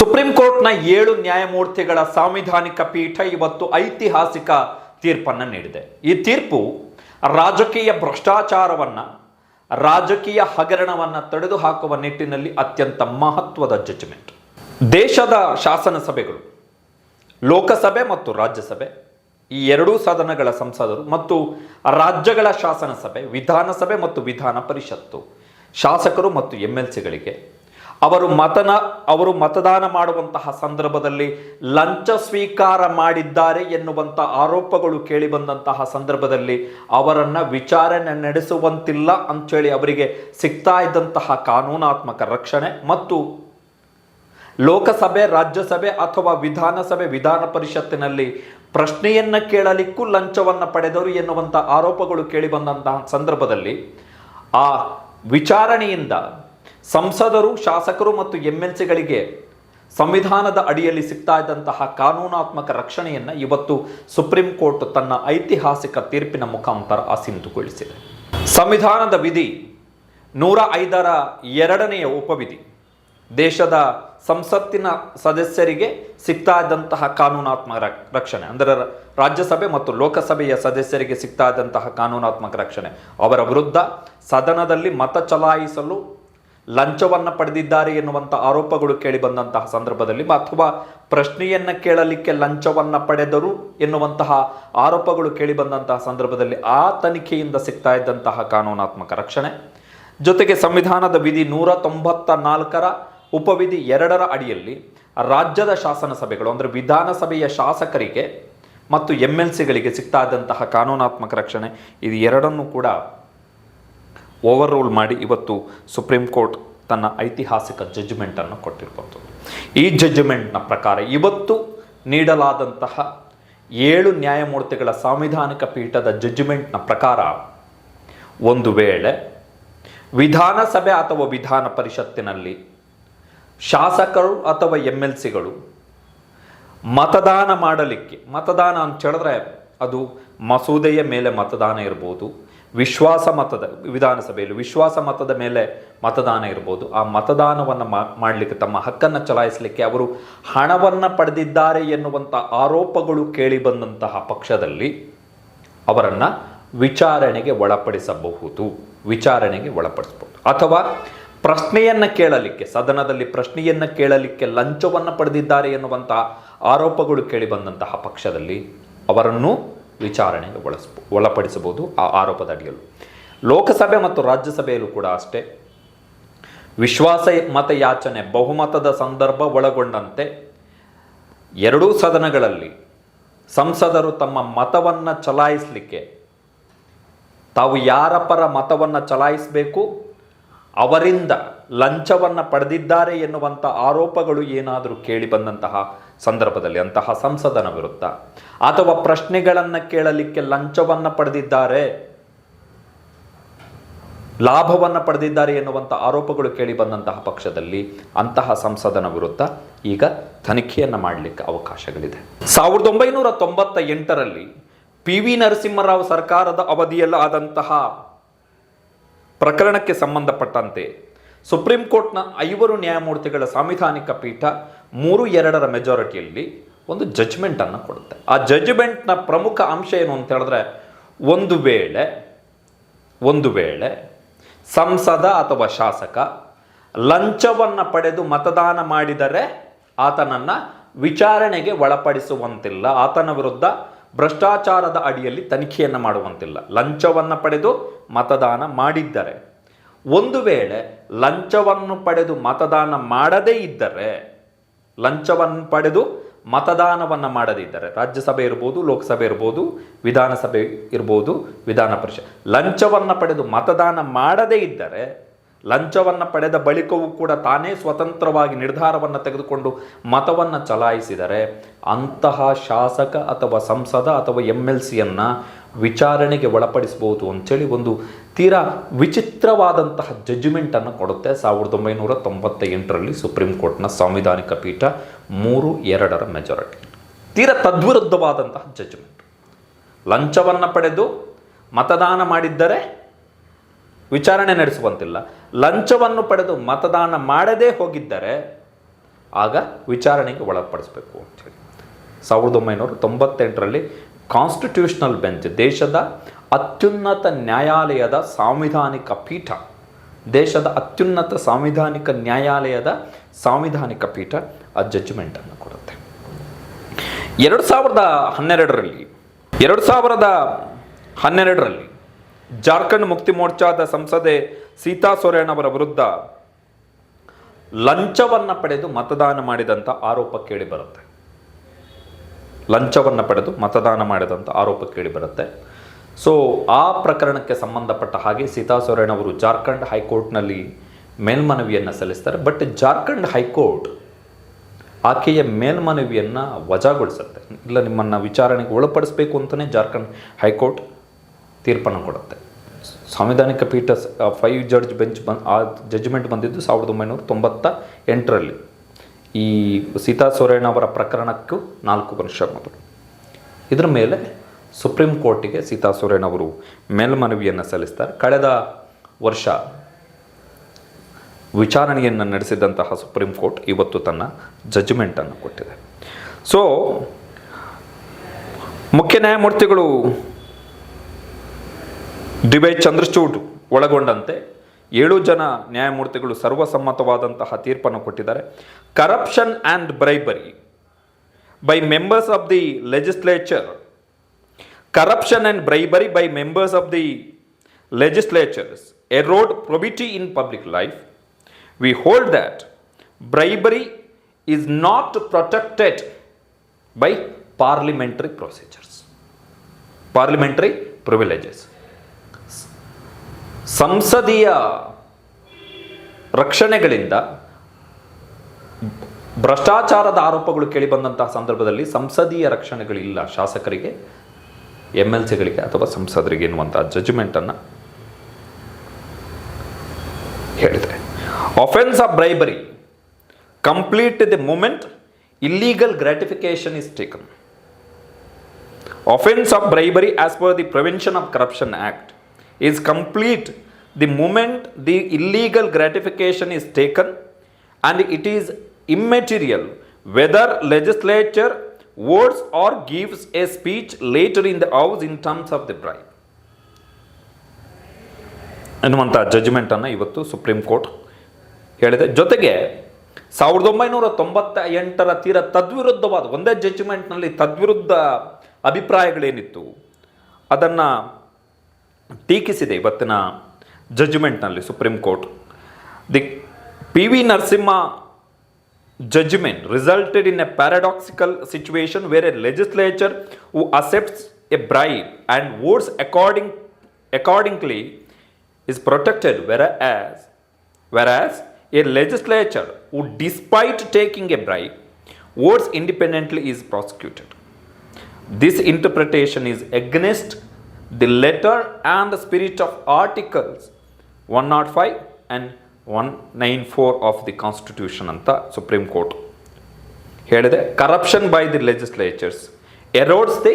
Supreme ಕೋರ್ಟ್ನ ಏಳು ನ್ಯಾಯಮೂರ್ತಿಗಳ ಸಾಂವಿಧಾನಿಕ ಪೀಠ ಇವತ್ತು ಐತಿಹಾಸಿಕ ತೀರ್ಪನ್ನು ನೀಡಿದೆ. ಈ ತೀರ್ಪು ರಾಜಕೀಯ ಭ್ರಷ್ಟಾಚಾರವನ್ನ, ರಾಜಕೀಯ ಹಗರಣವನ್ನ ತಡೆದು ಹಾಕುವ ನಿಟ್ಟಿನಲ್ಲಿ ಅತ್ಯಂತ ಮಹತ್ವದ ಜಡ್ಜ್ಮೆಂಟ್ ದೇಶದ ಶಾಸನ ಸಭೆಗಳು ಲೋಕಸಭೆ ಮತ್ತು ರಾಜ್ಯಸಭೆ, ಈ ಎರಡೂ ಸದನಗಳ ಸಂಸದರು ಮತ್ತು ರಾಜ್ಯಗಳ ಶಾಸನ ಸಭೆ ವಿಧಾನಸಭೆ ಮತ್ತು ವಿಧಾನ ಪರಿಷತ್ತು, ಶಾಸಕರು ಮತ್ತು ಎಂ ಎಲ್ ಸಿಗಳಿಗೆ ಅವರು ಮತನ, ಅವರು ಮತದಾನ ಮಾಡುವಂತಹ ಸಂದರ್ಭದಲ್ಲಿ ಲಂಚ ಸ್ವೀಕಾರ ಮಾಡಿದ್ದಾರೆ ಎನ್ನುವಂಥ ಆರೋಪಗಳು ಕೇಳಿಬಂದಂತಹ ಸಂದರ್ಭದಲ್ಲಿ ಅವರನ್ನ ವಿಚಾರಣೆ ನಡೆಸುವಂತಿಲ್ಲ ಅಂಥೇಳಿ ಅವರಿಗೆ ಸಿಗ್ತಾ ಇದ್ದಂತಹ ಕಾನೂನಾತ್ಮಕ ರಕ್ಷಣೆ ಮತ್ತು ಲೋಕಸಭೆ, ರಾಜ್ಯಸಭೆ ಅಥವಾ ವಿಧಾನಸಭೆ, ವಿಧಾನ ಪರಿಷತ್ತಿನಲ್ಲಿ ಪ್ರಶ್ನೆಯನ್ನ ಕೇಳಲಿಕ್ಕೂ ಲಂಚವನ್ನು ಪಡೆದರು ಎನ್ನುವಂಥ ಆರೋಪಗಳು ಕೇಳಿಬಂದಂತಹ ಸಂದರ್ಭದಲ್ಲಿ ಆ ವಿಚಾರಣೆಯಿಂದ ಸಂಸದರು, ಶಾಸಕರು ಮತ್ತು ಎಂ ಎಲ್ ಸಿಗಳಿಗೆ ಸಂವಿಧಾನದ ಅಡಿಯಲ್ಲಿ ಸಿಗ್ತಾ ಇದ್ದಂತಹ ಕಾನೂನಾತ್ಮಕ ರಕ್ಷಣೆಯನ್ನು ಇವತ್ತು ಸುಪ್ರೀಂ ಕೋರ್ಟ್ ತನ್ನ ಐತಿಹಾಸಿಕ ತೀರ್ಪಿನ ಮುಖಾಂತರ ಅಸಿಂಧುಗೊಳಿಸಿದೆ. ಸಂವಿಧಾನದ ವಿಧಿ ನೂರ ಐದರ ಎರಡನೆಯ ಉಪವಿಧಿ. ದೇಶದ ಸಂಸತ್ತಿನ ಸದಸ್ಯರಿಗೆ ಸಿಗ್ತಾ ಇದ್ದಂತಹ ಕಾನೂನಾತ್ಮಕ ರಕ್- ರಕ್ಷಣೆ, ಅಂದರೆ ರಾಜ್ಯಸಭೆ ಮತ್ತು ಲೋಕಸಭೆಯ ಸದಸ್ಯರಿಗೆ ಸಿಗ್ತಾ ಇದ್ದಂತಹ ಕಾನೂನಾತ್ಮಕ ರಕ್ಷಣೆ. ಅವರ ವಿರುದ್ಧ ಸದನದಲ್ಲಿ ಮತ ಚಲಾಯಿಸಲು ಲಂಚವನ್ನು ಪಡೆದಿದ್ದಾರೆ ಎನ್ನುವಂಥ ಆರೋಪಗಳು ಕೇಳಿಬಂದಂತಹ ಸಂದರ್ಭದಲ್ಲಿ ಅಥವಾ ಪ್ರಶ್ನೆಯನ್ನು ಕೇಳಲಿಕ್ಕೆ ಲಂಚವನ್ನು ಪಡೆದರು ಎನ್ನುವಂತಹ ಆರೋಪಗಳು ಕೇಳಿಬಂದಂತಹ ಸಂದರ್ಭದಲ್ಲಿ ಆ ತನಿಖೆಯಿಂದ ಸಿಗ್ತಾ ಇದ್ದಂತಹ ಕಾನೂನಾತ್ಮಕ ರಕ್ಷಣೆ. ಜೊತೆಗೆ ಸಂವಿಧಾನದ ವಿಧಿ ನೂರ ತೊಂಬತ್ತ ನಾಲ್ಕರ ಉಪವಿಧಿ ಎರಡರ ಅಡಿಯಲ್ಲಿ ರಾಜ್ಯದ ಶಾಸನ ಸಭೆಗಳು ಅಂದರೆ ವಿಧಾನಸಭೆಯ ಶಾಸಕರಿಗೆ ಮತ್ತು ಎಂ ಎಲ್ ಸಿಗಳಿಗೆ ಸಿಗ್ತಾ ಇದ್ದಂತಹ ಕಾನೂನಾತ್ಮಕ ರಕ್ಷಣೆ. ಇದು ಎರಡನ್ನೂ ಕೂಡ ಓವರ್ ರೂಲ್ ಮಾಡಿ ಇವತ್ತು ಸುಪ್ರೀಂ ಕೋರ್ಟ್ ತನ್ನ ಐತಿಹಾಸಿಕ ಜಜ್ಮೆಂಟನ್ನು ಕೊಟ್ಟಿರ್ಬೋದು ಈ ಜಡ್ಜ್ಮೆಂಟ್ನ ಪ್ರಕಾರ ಇವತ್ತು ನೀಡಲಾದಂತಹ ಏಳು ನ್ಯಾಯಮೂರ್ತಿಗಳ ಸಾಂವಿಧಾನಿಕ ಪೀಠದ ಜಡ್ಜ್ಮೆಂಟ್ನ ಪ್ರಕಾರ ಒಂದು ವೇಳೆ ವಿಧಾನಸಭೆ ಅಥವಾ ವಿಧಾನ ಪರಿಷತ್ತಿನಲ್ಲಿ ಶಾಸಕರು ಅಥವಾ ಎಂ ಎಲ್ ಸಿಗಳು ಮತದಾನ ಮಾಡಲಿಕ್ಕೆ, ಮತದಾನ ಅಂತ ಹೇಳಿದ್ರೆ ಅದು ಮಸೂದೆಯ ಮೇಲೆ ಮತದಾನ ಇರ್ಬೋದು ವಿಶ್ವಾಸ ಮತದ, ವಿಧಾನಸಭೆಯಲ್ಲಿ ವಿಶ್ವಾಸ ಮತದ ಮೇಲೆ ಮತದಾನ ಇರ್ಬೋದು. ಆ ಮತದಾನವನ್ನು ಮಾಡಲಿಕ್ಕೆ ತಮ್ಮ ಹಕ್ಕನ್ನು ಚಲಾಯಿಸಲಿಕ್ಕೆ ಅವರು ಹಣವನ್ನು ಪಡೆದಿದ್ದಾರೆ ಎನ್ನುವಂಥ ಆರೋಪಗಳು ಕೇಳಿ ಬಂದಂತಹ ಪಕ್ಷದಲ್ಲಿ ಅವರನ್ನು ವಿಚಾರಣೆಗೆ ಒಳಪಡಿಸಬಹುದು. ವಿಚಾರಣೆಗೆ ಒಳಪಡಿಸಬಹುದು. ಅಥವಾ ಪ್ರಶ್ನೆಯನ್ನು ಕೇಳಲಿಕ್ಕೆ, ಸದನದಲ್ಲಿ ಪ್ರಶ್ನೆಯನ್ನು ಕೇಳಲಿಕ್ಕೆ ಲಂಚವನ್ನು ಪಡೆದಿದ್ದಾರೆ ಎನ್ನುವಂತಹ ಆರೋಪಗಳು ಕೇಳಿ ಬಂದಂತಹ ಪಕ್ಷದಲ್ಲಿ ಅವರನ್ನು ವಿಚಾರಣೆಗೆ ಒಳಸ್, ಒಳಪಡಿಸಬಹುದು ಆ ಆರೋಪದ ಅಡಿಯಲ್ಲೂ. ಲೋಕಸಭೆ ಮತ್ತು ರಾಜ್ಯಸಭೆಯಲ್ಲೂ ಕೂಡ ಅಷ್ಟೇ. ವಿಶ್ವಾಸ ಮತಯಾಚನೆ ಬಹುಮತದ ಸಂದರ್ಭ ಒಳಗೊಂಡಂತೆ ಎರಡೂ ಸದನಗಳಲ್ಲಿ ಸಂಸದರು ತಮ್ಮ ಮತವನ್ನು ಚಲಾಯಿಸಲಿಕ್ಕೆ ತಾವು ಯಾರ ಪರ ಮತವನ್ನು ಚಲಾಯಿಸಬೇಕು, ಅವರಿಂದ ಲಂಚವನ್ನು ಪಡೆದಿದ್ದಾರೆ ಎನ್ನುವಂಥ ಆರೋಪಗಳು ಏನಾದರೂ ಕೇಳಿ ಬಂದಂತಹ ಸಂದರ್ಭದಲ್ಲಿ ಅಂತಹ ಸಂಸದನ ವಿರುದ್ಧ. ಅಥವಾ ಪ್ರಶ್ನೆಗಳನ್ನು ಕೇಳಲಿಕ್ಕೆ ಲಂಚವನ್ನು ಪಡೆದಿದ್ದಾರೆ. ಲಾಭವನ್ನು ಪಡೆದಿದ್ದಾರೆ ಎನ್ನುವಂಥ ಆರೋಪಗಳು ಕೇಳಿ ಬಂದಂತಹ ಪಕ್ಷದಲ್ಲಿ ಅಂತಹ ಸಂಸದನ ವಿರುದ್ಧ ಈಗ ತನಿಖೆಯನ್ನು ಮಾಡಲಿಕ್ಕೆ ಅವಕಾಶಗಳಿದೆ. ಸಾವಿರದ ಒಂಬೈನೂರ ತೊಂಬತ್ತ ಎಂಟರಲ್ಲಿ ಪಿ ವಿ ನರಸಿಂಹರಾವ್ ಸರ್ಕಾರದ ಅವಧಿಯಲ್ಲಿ ಆದಂತಹ ಪ್ರಕರಣಕ್ಕೆ ಸಂಬಂಧಪಟ್ಟಂತೆ ಸುಪ್ರೀಂ ಕೋರ್ಟ್ನ ಐವರು ನ್ಯಾಯಮೂರ್ತಿಗಳ ಸಾಂವಿಧಾನಿಕ ಪೀಠ ಮೂರು ಎರಡರ ಮೆಜಾರಿಟಿಯಲ್ಲಿ ಒಂದು ಜಜ್ಮೆಂಟನ್ನು ಕೊಡುತ್ತೆ. ಆ ಜಜ್ಮೆಂಟ್ನ ಪ್ರಮುಖ ಅಂಶ ಏನು ಅಂತ ಹೇಳಿದ್ರೆ, ಒಂದು ವೇಳೆ ಒಂದು ವೇಳೆ ಸಂಸದ ಅಥವಾ ಶಾಸಕ ಲಂಚವನ್ನು ಪಡೆದು ಮತದಾನ ಮಾಡಿದರೆ ಆತನನ್ನು ವಿಚಾರಣೆಗೆ ಒಳಪಡಿಸುವಂತಿಲ್ಲ. ಆತನ ವಿರುದ್ಧ ಭ್ರಷ್ಟಾಚಾರದ ಅಡಿಯಲ್ಲಿ ತನಿಖೆಯನ್ನು ಮಾಡುವಂತಿಲ್ಲ. ಲಂಚವನ್ನು ಪಡೆದು ಮತದಾನ ಮಾಡಿದ್ದರೆ, ಒಂದು ವೇಳೆ ಲಂಚವನ್ನು ಪಡೆದು ಮತದಾನ ಮಾಡದೇ ಇದ್ದರೆ ಲಂಚವನ್ನು ಪಡೆದು ಮತದಾನವನ್ನು ಮಾಡದಿದ್ದರೆ, ರಾಜ್ಯಸಭೆ ಇರ್ಬೋದು, ಲೋಕಸಭೆ ಇರ್ಬೋದು, ವಿಧಾನಸಭೆ ಇರ್ಬೋದು, ವಿಧಾನ ಪರಿಷತ್. ಲಂಚವನ್ನು ಪಡೆದು ಮತದಾನ ಮಾಡದೇ ಇದ್ದರೆ ಲಂಚವನ್ನು ಪಡೆದ ಬಳಿಕವೂ ಕೂಡ ತಾನೇ ಸ್ವತಂತ್ರವಾಗಿ ನಿರ್ಧಾರವನ್ನು ತೆಗೆದುಕೊಂಡು ಮತವನ್ನು ಚಲಾಯಿಸಿದರೆ ಅಂತಹ ಶಾಸಕ ಅಥವಾ ಸಂಸದ ಅಥವಾ ಎಂ ಎಲ್ ಸಿಯನ್ನು ವಿಚಾರಣೆಗೆ ಒಳಪಡಿಸಬಹುದು ಅಂಥೇಳಿ ಒಂದು ತೀರಾ ವಿಚಿತ್ರವಾದಂತಹ ಜಜ್ಮೆಂಟನ್ನು ಕೊಡುತ್ತೆ. ಸಾವಿರದ ಒಂಬೈನೂರ ತೊಂಬತ್ತ ಎಂಟರಲ್ಲಿ ಸುಪ್ರೀಂ ಕೋರ್ಟ್ನ ಸಾಂವಿಧಾನಿಕ ಪೀಠ ಮೂರು ಎರಡರ ಮೆಜಾರಿಟಿ ತೀರಾ ತದ್ವಿರುದ್ಧವಾದಂತಹ ಜಡ್ಜ್ಮೆಂಟ್ ಲಂಚವನ್ನು ಪಡೆದು ಮತದಾನ ಮಾಡಿದ್ದರೆ ವಿಚಾರಣೆ ನಡೆಸುವಂತಿಲ್ಲ. ಲಂಚವನ್ನು ಪಡೆದು ಮತದಾನ ಮಾಡದೇ ಹೋಗಿದ್ದರೆ ಆಗ ವಿಚಾರಣೆಗೆ ಒಳಪಡಿಸಬೇಕು ಅಂತೇಳಿ. ಸಾವಿರದ ಒಂಬೈನೂರ ತೊಂಬತ್ತೆಂಟರಲ್ಲಿ ಕಾನ್ಸ್ಟಿಟ್ಯೂಷನಲ್ ಬೆಂಚ್, ದೇಶದ ಅತ್ಯುನ್ನತ ನ್ಯಾಯಾಲಯದ ಸಾಂವಿಧಾನಿಕ ಪೀಠ, ದೇಶದ ಅತ್ಯುನ್ನತ ಸಾಂವಿಧಾನಿಕ ನ್ಯಾಯಾಲಯದ ಸಾಂವಿಧಾನಿಕ ಪೀಠ ಆ ಜಜ್ಮೆಂಟನ್ನು ಕೊಡುತ್ತೆ. ಎರಡು ಸಾವಿರದ ಹನ್ನೆರಡರಲ್ಲಿ, ಎರಡು ಸಾವಿರದ ಹನ್ನೆರಡರಲ್ಲಿ ಜಾರ್ಖಂಡ್ ಮುಕ್ತಿ ಮೋರ್ಚಾದ ಸಂಸದೆ ಸೀತಾ ಸೊರೇನ್ ಅವರ ವಿರುದ್ಧ ಲಂಚವನ್ನು ಪಡೆದು ಮತದಾನ ಮಾಡಿದಂಥ ಆರೋಪ ಕೇಳಿ ಬರುತ್ತೆ. ಲಂಚವನ್ನು ಪಡೆದು ಮತದಾನ ಮಾಡಿದಂಥ ಆರೋಪ ಕೇಳಿ ಬರುತ್ತೆ. ಸೊ ಆ ಪ್ರಕರಣಕ್ಕೆ ಸಂಬಂಧಪಟ್ಟ ಹಾಗೆ ಸೀತಾ ಸೊರೇನ್ ಅವರು ಜಾರ್ಖಂಡ್ ಹೈಕೋರ್ಟ್ನಲ್ಲಿ ಮೇಲ್ಮನವಿಯನ್ನು ಸಲ್ಲಿಸ್ತಾರೆ. ಬಟ್ ಜಾರ್ಖಂಡ್ ಹೈಕೋರ್ಟ್ ಆಕೆಯ ಮೇಲ್ಮನವಿಯನ್ನು ವಜಾಗೊಳಿಸುತ್ತೆ. ಇಲ್ಲ, ನಿಮ್ಮನ್ನು ವಿಚಾರಣೆಗೆ ಒಳಪಡಿಸಬೇಕು ಅಂತಲೇ ಜಾರ್ಖಂಡ್ ಹೈಕೋರ್ಟ್ ತೀರ್ಪನ್ನು ಕೊಡುತ್ತೆ. ಸಾಂವಿಧಾನಿಕ ಪೀಠ ಫೈವ್ ಜಡ್ಜ್ ಬೆಂಚ್ ಬಂದ್, ಆ ಜಡ್ಜ್ಮೆಂಟ್ ಬಂದಿದ್ದು ಸಾವಿರದ ಒಂಬೈನೂರ ತೊಂಬತ್ತ ಎಂಟರಲ್ಲಿ ಈ ಸೀತಾ ಸೊರೇನ್ ಅವರ ಪ್ರಕರಣಕ್ಕೂ ನಾಲ್ಕು ವರ್ಷ ಮೊದಲು. ಇದರ ಮೇಲೆ ಸುಪ್ರೀಂ ಕೋರ್ಟಿಗೆ ಸೀತಾ ಸೊರೇನ್ ಅವರು ಮೇಲ್ಮನವಿಯನ್ನು ಸಲ್ಲಿಸ್ತಾರೆ. ಕಳೆದ ವರ್ಷ ವಿಚಾರಣೆಯನ್ನು ನಡೆಸಿದಂತಹ ಸುಪ್ರೀಂ ಕೋರ್ಟ್ ಇವತ್ತು ತನ್ನ ಜಜ್ಮೆಂಟನ್ನು ಕೊಟ್ಟಿದೆ. ಸೊ ಮುಖ್ಯ ನ್ಯಾಯಮೂರ್ತಿಗಳು ಡಿವೈ ಚಂದ್ರಚೂಡ್ ಒಳಗೊಂಡಂತೆ ಏಳು ಜನ ನ್ಯಾಯಮೂರ್ತಿಗಳು ಸರ್ವಸಮ್ಮತವಾದಂತಹ ತೀರ್ಪನ್ನು ಕೊಟ್ಟಿದ್ದಾರೆ. Corruption and bribery by members of the legislature corruption and bribery by members of the legislatures erode probity in public life we hold that bribery is not protected by parliamentary procedures parliamentary privileges ಸಂಸದೀಯ ರಕ್ಷಣೆಗಳಿಂದ ಭ್ರಷ್ಟಾಚಾರದ ಆರೋಪಗಳು ಕೇಳಿಬಂದಂತಹ ಸಂದರ್ಭದಲ್ಲಿ ಸಂಸದೀಯ ರಕ್ಷಣೆಗಳಿಲ್ಲ. ಶಾಸಕರಿಗೆ M L ಸಿಗಳಿಗೆ ಅಥವಾ ಸಂಸದರಿಗೆ ಎನ್ನುವಂಥ ಜಜ್ಮೆಂಟನ್ನು ಹೇಳಿದೆ offence of bribery complete the moment illegal gratification is taken offence of bribery as per the prevention of corruption act. Is complete the moment the illegal gratification is taken and it is immaterial whether legislature votes or gives a speech later in the house in terms of the bribe ಎನ್ನುವಂಥ ಜಡ್ಜ್ಮೆಂಟನ್ನು ಇವತ್ತು supreme Court ಹೇಳಿದೆ ಜೊತೆಗೆ ಸಾವಿರದ ಒಂಬೈನೂರ ತೊಂಬತ್ತ ಎಂಟರ ತೀರ ತದ್ವಿರುದ್ಧವಾದ ಒಂದೇ ಜಡ್ಜ್ಮೆಂಟ್ನಲ್ಲಿ ತದ್ವಿರುದ್ಧ ಅಭಿಪ್ರಾಯಗಳೇನಿತ್ತು ಅದನ್ನು ಟೀಕಿಸಿದೆ ಇವತ್ತಿನ ಜಡ್ಜ್ಮೆಂಟ್ನಲ್ಲಿ Supreme Court the P V Narasimha judgment resulted in a paradoxical situation where a legislature who accepts a bribe and votes according, accordingly is protected whereas whereas a legislature who despite taking a bribe votes independently is prosecuted this interpretation is against the letter and the spirit of articles 105 and 194 of the constitution ಅಂತ Supreme Court ಹೇಳಿದೆ corruption by the legislatures erodes the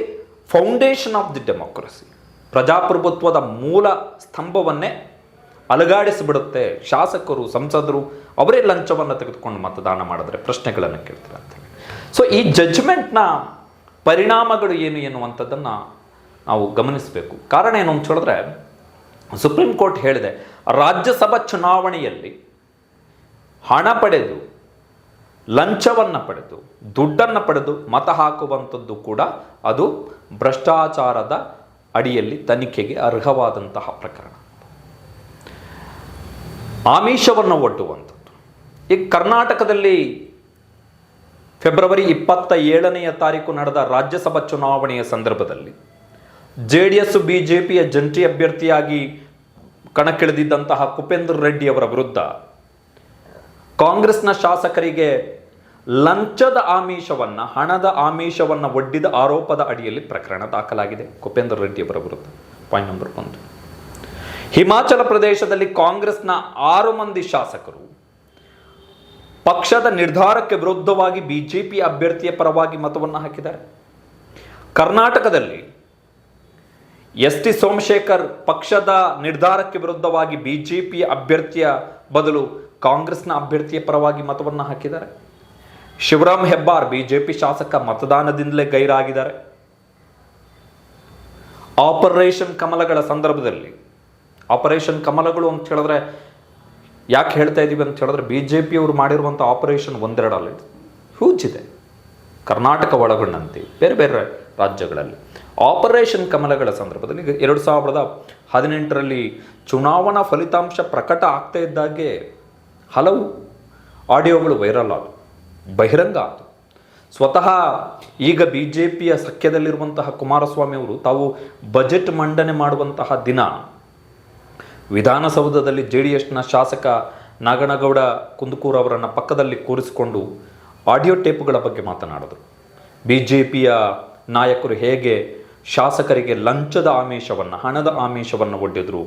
foundation of the democracy ಪ್ರಜಾಪ್ರಭುತ್ವದ ಮೂಲ ಸ್ತಂಭವನ್ನೇ ಅಲುಗಾಡಿಸಿಬಿಡುತ್ತೆ. ಶಾಸಕರು, ಸಂಸದರು, ಅವರೇ ಲಂಚವನ್ನು ತೆಗೆದುಕೊಂಡು ಮತದಾನ ಮಾಡಿದ್ರೆ ಪ್ರಶ್ನೆಗಳನ್ನು ಕೇಳ್ತಾರೆ ಅಂತ ಸೊ ಈ ಜಡ್ಜ್ಮೆಂಟ್ನ ಪರಿಣಾಮಗಳು ಏನು ಎನ್ನುವಂಥದ್ದನ್ನು ನಾವು ಗಮನಿಸಬೇಕು. ಕಾರಣ ಏನು ಅಂತ ಹೇಳಿದ್ರೆ ಸುಪ್ರೀಂ ಕೋರ್ಟ್ ಹೇಳಿದೆ, ರಾಜ್ಯಸಭಾ ಚುನಾವಣೆಯಲ್ಲಿ ಹಣ ಪಡೆದು, ಲಂಚವನ್ನು ಪಡೆದು, ದುಡ್ಡನ್ನು ಪಡೆದು ಮತ ಹಾಕುವಂಥದ್ದು ಕೂಡ ಅದು ಭ್ರಷ್ಟಾಚಾರದ ಅಡಿಯಲ್ಲಿ ತನಿಖೆಗೆ ಅರ್ಹವಾದಂತಹ ಪ್ರಕರಣ. ಆಮಿಷವನ್ನು ಒಡ್ಡುವಂಥದ್ದು. ಈಗ ಕರ್ನಾಟಕದಲ್ಲಿ ಫೆಬ್ರವರಿ ಇಪ್ಪತ್ತ ಏಳನೆಯ ತಾರೀಕು ನಡೆದ ರಾಜ್ಯಸಭಾ ಚುನಾವಣೆಯ ಸಂದರ್ಭದಲ್ಲಿ J D S B J ಪಿಯ ಜಂಟಿ ಅಭ್ಯರ್ಥಿಯಾಗಿ ಕಣಕ್ಕಿಳಿದಿದ್ದಂತಹ ಕುಪೇಂದ್ರ ರೆಡ್ಡಿ ಅವರ ವಿರುದ್ಧ ಕಾಂಗ್ರೆಸ್ನ ಶಾಸಕರಿಗೆ ಲಂಚದ ಆಮಿಷವನ್ನು, ಹಣದ ಆಮಿಷವನ್ನು ಒಡ್ಡಿದ ಆರೋಪದ ಅಡಿಯಲ್ಲಿ ಪ್ರಕರಣ ದಾಖಲಾಗಿದೆ ಕುಪೇಂದ್ರ ರೆಡ್ಡಿ ಅವರ ವಿರುದ್ಧ. ಪಾಯಿಂಟ್ ನಂಬರ್ ಒಂದು. ಹಿಮಾಚಲ ಪ್ರದೇಶದಲ್ಲಿ ಕಾಂಗ್ರೆಸ್ನ ಆರು ಮಂದಿ ಶಾಸಕರು ಪಕ್ಷದ ನಿರ್ಧಾರಕ್ಕೆ ವಿರುದ್ಧವಾಗಿ ಬಿಜೆಪಿ ಅಭ್ಯರ್ಥಿಯ ಪರವಾಗಿ ಮತವನ್ನು ಹಾಕಿದ್ದಾರೆ. ಕರ್ನಾಟಕದಲ್ಲಿ ಎಸ್ ಟಿ ಸೋಮಶೇಖರ್ ಪಕ್ಷದ ನಿರ್ಧಾರಕ್ಕೆ ವಿರುದ್ಧವಾಗಿ ಬಿಜೆಪಿ ಅಭ್ಯರ್ಥಿಯ ಬದಲು ಕಾಂಗ್ರೆಸ್ನ ಅಭ್ಯರ್ಥಿಯ ಪರವಾಗಿ ಮತವನ್ನು ಹಾಕಿದ್ದಾರೆ. ಶಿವರಾಮ್ ಹೆಬ್ಬಾರ್ ಬಿಜೆಪಿ ಶಾಸಕ ಮತದಾನದಿಂದಲೇ ಗೈರಾಗಿದ್ದಾರೆ. ಆಪರೇಷನ್ ಕಮಲಗಳ ಸಂದರ್ಭದಲ್ಲಿ, ಆಪರೇಷನ್ ಕಮಲಗಳು ಅಂತ ಹೇಳಿದ್ರೆ ಯಾಕೆ ಹೇಳ್ತಾ ಇದ್ದೀವಿ ಅಂತ ಹೇಳಿದ್ರೆ ಬಿ ಜೆ ಪಿಯವರು ಮಾಡಿರುವಂಥ ಆಪರೇಷನ್ ಒಂದೆರಡಲ್ಲ ಹ್ಯೂಜ್ ಇದೆ ಕರ್ನಾಟಕ ಒಳಗೊಂಡಂತೆ, ಬೇರೆ ಬೇರೆ ರಾಜ್ಯಗಳಲ್ಲಿ. ಆಪರೇಷನ್ ಕಮಲಗಳ ಸಂದರ್ಭದಲ್ಲಿ ಎರಡು ಸಾವಿರದ ಹದಿನೆಂಟರಲ್ಲಿ ಚುನಾವಣಾ ಫಲಿತಾಂಶ ಪ್ರಕಟ ಆಗ್ತಾ ಇದ್ದಾಗೆ ಹಲವು ಆಡಿಯೋಗಳು ವೈರಲ್ ಆದವು. ಬಹಿರಂಗ ಆದವು. ಸ್ವತಃ ಈಗ ಬಿ ಜೆ ಪಿಯ ಸಖ್ಯದಲ್ಲಿರುವಂತಹ ಕುಮಾರಸ್ವಾಮಿ ಅವರು ತಾವು ಬಜೆಟ್ ಮಂಡನೆ ಮಾಡುವಂತಹ ದಿನ. ವಿಧಾನಸೌಧದಲ್ಲಿ ಜೆ ಡಿ ಎಸ್ನ ಶಾಸಕ ನಾಗನಗೌಡ ಕುಂದಕೂರು ಅವರನ್ನು ಪಕ್ಕದಲ್ಲಿ ಕೂರಿಸಿಕೊಂಡು ಆಡಿಯೋ ಟೇಪ್ಗಳ ಬಗ್ಗೆ ಮಾತನಾಡಿದರು. ಬಿ ಜೆ ಪಿಯ ನಾಯಕರು ಹೇಗೆ ಶಾಸಕರಿಗೆ ಲಂಚದ ಆಮಿಷವನ್ನು, ಹಣದ ಆಮಿಷವನ್ನು ಒಡ್ಡಿದ್ರು,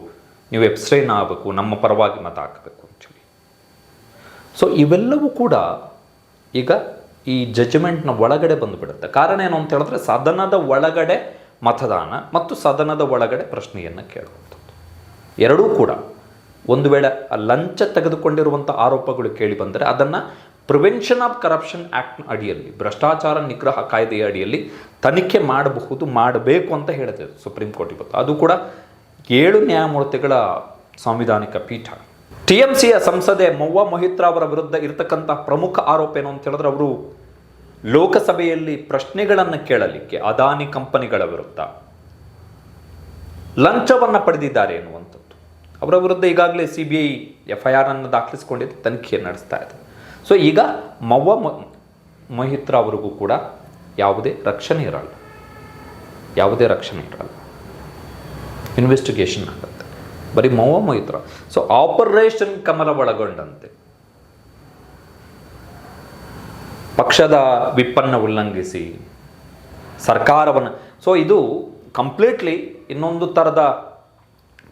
ನೀವು ಎಬ್ಸ್ರೇನ್ ಆಗಬೇಕು, ನಮ್ಮ ಪರವಾಗಿ ಮತ ಹಾಕಬೇಕು ಆ್ಯಕ್ಚುಲಿ ಸೊ ಇವೆಲ್ಲವೂ ಕೂಡ ಈಗ ಈ ಜಜ್ಮೆಂಟ್ನ ಒಳಗಡೆ ಬಂದುಬಿಡುತ್ತೆ. ಕಾರಣ ಏನು ಅಂತ ಹೇಳಿದ್ರೆ ಸದನದ ಒಳಗಡೆ ಮತದಾನ ಮತ್ತು ಸದನದ ಒಳಗಡೆ ಪ್ರಶ್ನೆಯನ್ನು ಕೇಳುವಂಥದ್ದು. ಎರಡೂ ಕೂಡ ಒಂದು ವೇಳೆ ಲಂಚ ತೆಗೆದುಕೊಂಡಿರುವಂಥ ಆರೋಪಗಳು ಕೇಳಿ ಬಂದರೆ ಅದನ್ನು ಪ್ರಿವೆನ್ಷನ್ ಆಫ್ ಕರಪ್ಷನ್ ಆ್ಯಕ್ಟ್ನ ಅಡಿಯಲ್ಲಿ, ಭ್ರಷ್ಟಾಚಾರ ನಿಗ್ರಹ ಕಾಯ್ದೆಯ ಅಡಿಯಲ್ಲಿ ತನಿಖೆ ಮಾಡಬಹುದು, ಮಾಡಬೇಕು ಅಂತ ಹೇಳಿದೆ ಸುಪ್ರೀಂ ಕೋರ್ಟ್ ಇವತ್ತು. ಅದು ಕೂಡ ಏಳು ನ್ಯಾಯಮೂರ್ತಿಗಳ ಸಾಂವಿಧಾನಿಕ ಪೀಠ. ಟಿ ಎಂ ಸಿಯ ಸಂಸದೆ ಮೌವಾ ಮೊಹಿತ್ರಾ ಅವರ ವಿರುದ್ಧ ಇರತಕ್ಕಂಥ ಪ್ರಮುಖ ಆರೋಪ ಏನು ಅಂತ ಹೇಳಿದ್ರೆ ಅವರು ಲೋಕಸಭೆಯಲ್ಲಿ ಪ್ರಶ್ನೆಗಳನ್ನು ಕೇಳಲಿಕ್ಕೆ ಅದಾನಿ ಕಂಪನಿಗಳ ವಿರುದ್ಧ ಲಂಚವನ್ನು ಪಡೆದಿದ್ದಾರೆ ಎನ್ನುವಂಥದ್ದು. ಅವರ ವಿರುದ್ಧ ಈಗಾಗಲೇ C B I F I R ಅನ್ನು ದಾಖಲಿಸಿಕೊಂಡಿದ್ದು ತನಿಖೆ ನಡೆಸ್ತಾ ಇದೆ. ಸೊ ಈಗ ಮವ್ವ ಮೊಹಿತ್ರಾ ಅವರಿಗೂ ಕೂಡ ಯಾವುದೇ ರಕ್ಷಣೆ ಇರಲ್ಲ. ಯಾವುದೇ ರಕ್ಷಣೆ ಇರಲ್ಲ. ಇನ್ವೆಸ್ಟಿಗೇಷನ್ ಆಗುತ್ತೆ. ಬರೀ ಮೋವ ಮೈತ್ರ ಸೊ ಆಪರೇಷನ್ ಕಮಲ ಒಳಗೊಂಡಂತೆ. ಪಕ್ಷದ ವಿಪ್ಪನ್ನು ಉಲ್ಲಂಘಿಸಿ ಸರ್ಕಾರವನ್ನು. ಸೊ ಇದು ಕಂಪ್ಲೀಟ್ಲಿ ಇನ್ನೊಂದು ಥರದ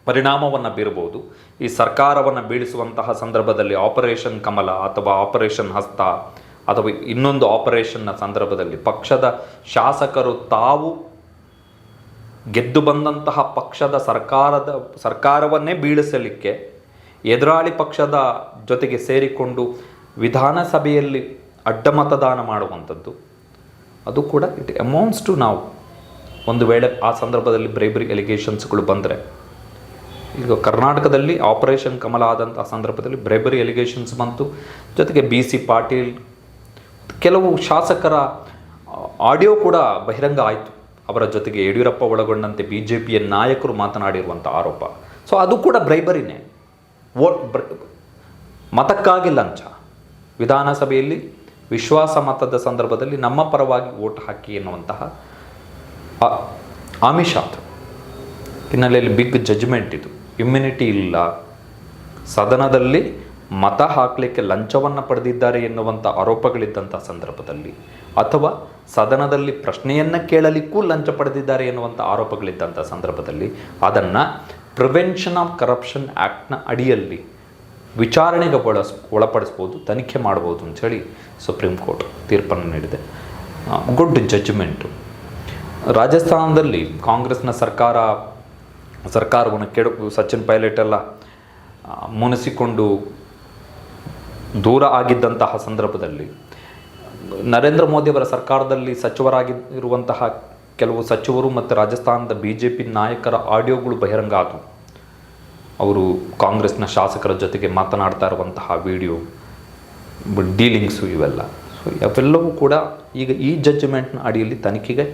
ಪರಿಣಾಮವನ್ನು ಬೀರಬಹುದು ಈ ಸರ್ಕಾರವನ್ನು ಬೀಳಿಸುವಂತಹ ಸಂದರ್ಭದಲ್ಲಿ ಆಪರೇಷನ್ ಕಮಲ ಅಥವಾ ಆಪರೇಷನ್ ಹಸ್ತ ಅಥವಾ ಇನ್ನೊಂದು ಆಪರೇಷನ್ನ ಸಂದರ್ಭದಲ್ಲಿ ಪಕ್ಷದ ಶಾಸಕರು ತಾವು ಗೆದ್ದು ಬಂದಂತಹ ಪಕ್ಷದ ಸರ್ಕಾರದ, ಸರ್ಕಾರವನ್ನೇ ಬೀಳಿಸಲಿಕ್ಕೆ ಎದುರಾಳಿ ಪಕ್ಷದ ಜೊತೆಗೆ ಸೇರಿಕೊಂಡು ವಿಧಾನಸಭೆಯಲ್ಲಿ ಅಡ್ಡ ಮತದಾನ ಮಾಡುವಂಥದ್ದು. ಅದು ಕೂಡ ಇಟ್ ಅಮೌಂಟ್ಸ್ ಟು ನಾವು ಒಂದು ವೇಳೆ ಆ ಸಂದರ್ಭದಲ್ಲಿ ಬ್ರೈಬರಿ ಎಲಿಗೇಷನ್ಸ್ಗಳು ಬಂದರೆ. ಈಗ ಕರ್ನಾಟಕದಲ್ಲಿ ಆಪರೇಷನ್ ಕಮಲ ಆದಂಥ ಸಂದರ್ಭದಲ್ಲಿ ಬ್ರೈಬರಿ ಎಲಿಗೇಷನ್ಸ್ ಬಂತು. ಜೊತೆಗೆ ಬಿ ಸಿ ಪಾಟೀಲ್ ಕೆಲವು ಶಾಸಕರ ಆಡಿಯೋ ಕೂಡ ಬಹಿರಂಗ ಆಯಿತು. ಅವರ ಜೊತೆಗೆ ಯಡಿಯೂರಪ್ಪ ಒಳಗೊಂಡಂತೆ ಬಿ ಜೆ ಪಿಯ ನಾಯಕರು ಮಾತನಾಡಿರುವಂಥ ಆರೋಪ. ಸೊ ಅದು ಕೂಡ ಬ್ರೈಬರಿನೇ. ವೋಟ್ ಬ್ರ- ಮತಕ್ಕಾಗಿ ಲಂಚ. ವಿಧಾನಸಭೆಯಲ್ಲಿ ವಿಶ್ವಾಸ ಮತದ ಸಂದರ್ಭದಲ್ಲಿ ನಮ್ಮ ಪರವಾಗಿ ವೋಟ್ ಹಾಕಿ ಎನ್ನುವಂತಹ ಆಮಿಷ ಅದು ಹಿನ್ನೆಲೆಯಲ್ಲಿ ಬಿಗ್ ಜಜ್ಮೆಂಟ್ ಇದು. ಇಮ್ಯುನಿಟಿ ಇಲ್ಲ. ಸದನದಲ್ಲಿ ಮತ ಹಾಕಲಿಕ್ಕೆ ಲಂಚವನ್ನು ಪಡೆದಿದ್ದಾರೆ ಎನ್ನುವಂಥ ಆರೋಪಗಳಿದ್ದಂಥ ಸಂದರ್ಭದಲ್ಲಿ ಅಥವಾ ಸದನದಲ್ಲಿ ಪ್ರಶ್ನೆಯನ್ನು ಕೇಳಲಿಕ್ಕೂ ಲಂಚ ಪಡೆದಿದ್ದಾರೆ ಎನ್ನುವಂಥ ಆರೋಪಗಳಿದ್ದಂಥ ಸಂದರ್ಭದಲ್ಲಿ ಅದನ್ನು ಪ್ರಿವೆನ್ಷನ್ ಆಫ್ ಕರಪ್ಷನ್ ಆ್ಯಕ್ಟ್ನ ಅಡಿಯಲ್ಲಿ ವಿಚಾರಣೆಗೆ ಒಳಸ್ ಒಳಪಡಿಸ್ಬೋದು, ತನಿಖೆ ಮಾಡ್ಬೋದು ಅಂಥೇಳಿ ಸುಪ್ರೀಂ ಕೋರ್ಟ್ ತೀರ್ಪನ್ನು ನೀಡಿದೆ. ಗುಡ್ ಜಜ್ಮೆಂಟು ರಾಜಸ್ಥಾನದಲ್ಲಿ ಕಾಂಗ್ರೆಸ್ನ ಸರ್ಕಾರ, ಸರ್ಕಾರವನ್ನು ಕೆಡು, ಸಚಿನ್ ಪೈಲಟ್ ಎಲ್ಲ ಮುನಿಸಿಕೊಂಡು ದೂರ ಆಗಿದ್ದಂತಹ ಸಂದರ್ಭದಲ್ಲಿ ನರೇಂದ್ರ ಮೋದಿಯವರ ಸರ್ಕಾರದಲ್ಲಿ ಸಚಿವರಾಗಿ ಇರುವಂತಹ ಕೆಲವು ಸಚಿವರು ಮತ್ತು ರಾಜಸ್ಥಾನದ ಬಿ ಜೆ ಪಿ ನಾಯಕರ ಆಡಿಯೋಗಳು ಬಹಿರಂಗ ಆದವು. ಅವರು ಕಾಂಗ್ರೆಸ್ನ ಶಾಸಕರ ಜೊತೆಗೆ ಮಾತನಾಡ್ತಾ ಇರುವಂತಹ ವಿಡಿಯೋ, ಡೀಲಿಂಗ್ಸು ಇವೆಲ್ಲ. ಸೊ ಅವೆಲ್ಲವೂ ಕೂಡ ಈಗ ಈ ಜಡ್ಜ್ಮೆಂಟ್ನ ಅಡಿಯಲ್ಲಿ ತನಿಖೆಗೆ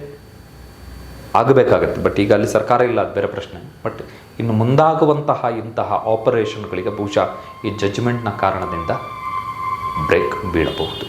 ಆಗಬೇಕಾಗತ್ತೆ. ಬಟ್ ಈಗ ಅಲ್ಲಿ ಸರ್ಕಾರ ಇಲ್ಲ, ಅದು ಬೇರೆ ಪ್ರಶ್ನೆ. ಬಟ್ ಇನ್ನು ಮುಂದಾಗುವಂತಹ ಇಂತಹ ಆಪರೇಷನ್ಗಳಿಗೆ ಬಹುಶಃ ಈ ಜಡ್ಜ್ಮೆಂಟ್ನ ಕಾರಣದಿಂದ ಬ್ರೇಕ್ ಬೀಳಬಹುದು